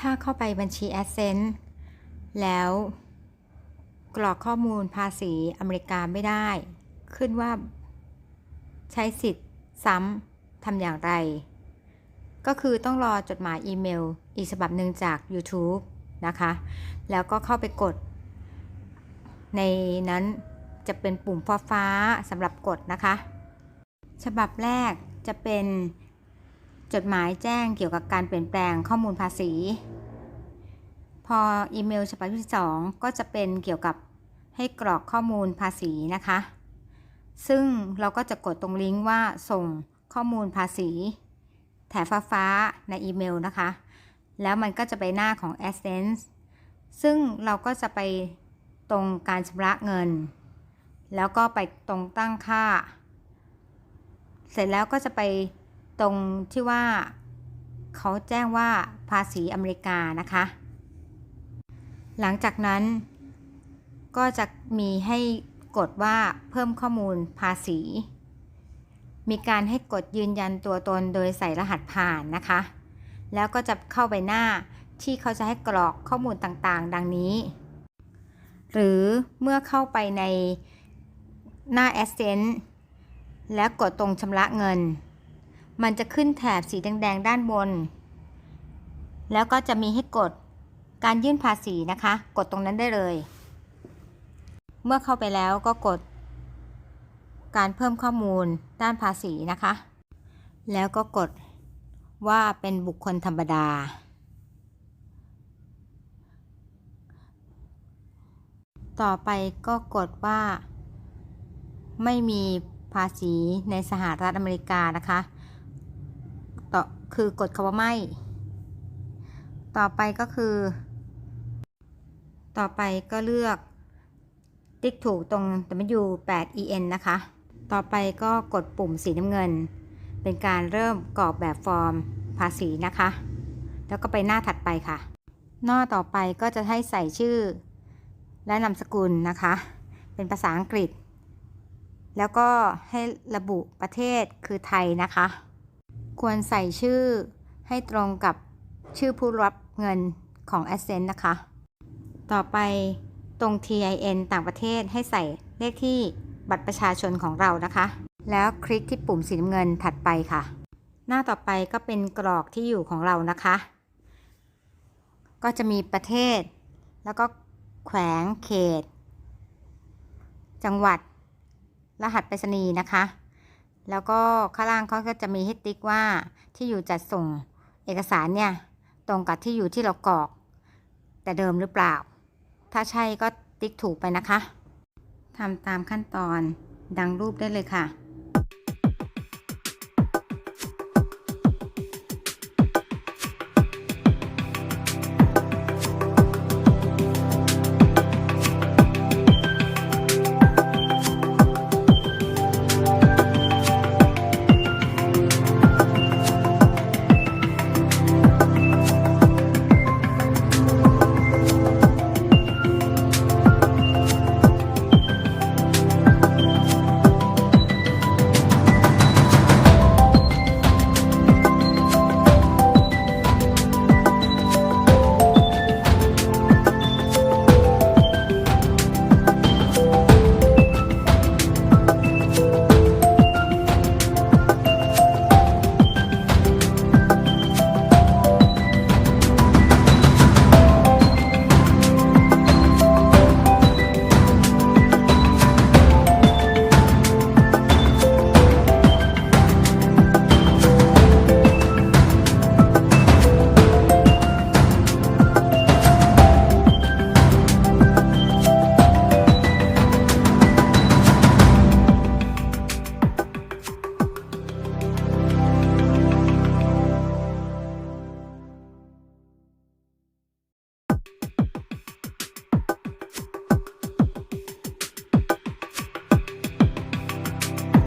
ถ้าเข้าไปบัญชี Adsense แล้วกรอกข้อมูลภาษีอเมริกาไม่ได้ ขึ้นว่าใช้สิทธิ์ซ้ำทำอย่างไร ก็คือต้องรอจดหมายอีเมล อีกฉบับหนึ่งจาก YouTube นะคะ แล้วก็เข้าไปกด ในนั้นจะเป็นปุ่มฟ้าๆสำหรับกดนะคะ ฉบับแรกจะเป็น จดหมายแจ้งเกี่ยวกับการเปลี่ยนแปลงข้อมูลภาษี พออีเมลฉบับที่ 2 ก็จะเป็นเกี่ยวกับให้กรอกข้อมูลภาษีนะคะ ซึ่งเราก็จะกดตรงลิงก์ว่าส่งข้อมูลภาษี แถบฟ้าๆในอีเมลนะคะ แล้วมันก็จะไปหน้าของ Essence ซึ่งเราก็จะไปตรงการชำระเงิน แล้วก็ไปตรงตั้งค่า เสร็จแล้วก็จะไป ตรงที่ว่าเขาแจ้งว่าภาษีอเมริกานะคะ หลังจากนั้นก็จะมีให้กดว่าเพิ่มข้อมูลภาษี มีการให้กดยืนยันตัวตนโดยใส่รหัสผ่านนะคะ แล้วก็จะเข้าไปหน้าที่เขาจะให้กรอกข้อมูลต่างๆ ดังนี้ หรือเมื่อเข้าไปในหน้า Essence แล้วกดตรงชำระเงิน มันจะขึ้นแถบสีแดงๆ ด้านบน แล้วก็จะมีให้กดการยื่นภาษีนะคะ กดตรงนั้นได้เลย เมื่อเข้าไปแล้วก็กด การเพิ่มข้อมูลด้านภาษีนะคะ แล้วก็กดว่าเป็นบุคคลธรรมดา ต่อไปก็กดว่า ไม่มีภาษีในสหรัฐอเมริกานะคะ คือกดคำว่าไม่ ต่อไปก็คือ ต่อไปก็เลือก ติ๊กถูกตรง W 8 EN นะคะ ต่อไปก็กดปุ่มสีน้ำเงิน เป็นการเริ่มกรอกแบบฟอร์มภาษีนะคะ แล้วก็ไปหน้าถัดไปค่ะ หน้าต่อไปก็จะให้ใส่ชื่อ และนามสกุลนะคะ เป็นภาษาอังกฤษ แล้วก็ให้ระบุประเทศคือไทยนะคะ ควรใส่ชื่อให้ตรงกับชื่อผู้รับเงินของ a s c e n t นะคะ ต่อไปตรง TIN ต่างประเทศให้ใส่เลขที่บัตรประชาชนของเรานะคะ แล้วคลิกที่ปุ่มสีน้ำเงินถัดไปค่ะ หน้าต่อไปก็เป็นกรอกที่อยู่ของเรานะคะ ก็จะมีประเทศ แล้วก็แขวงเขต จังหวัด รหัสไปรษณีย์นะคะ แล้วก็ข้างล่างเขาก็จะมีให้ติ๊กว่าที่อยู่จัดส่งเอกสารเนี่ยตรงกับที่อยู่ที่เรากรอก แต่เดิมหรือเปล่า ถ้าใช่ก็ติ๊กถูกไปนะคะทำตามขั้นตอนดังรูปได้เลยค่ะ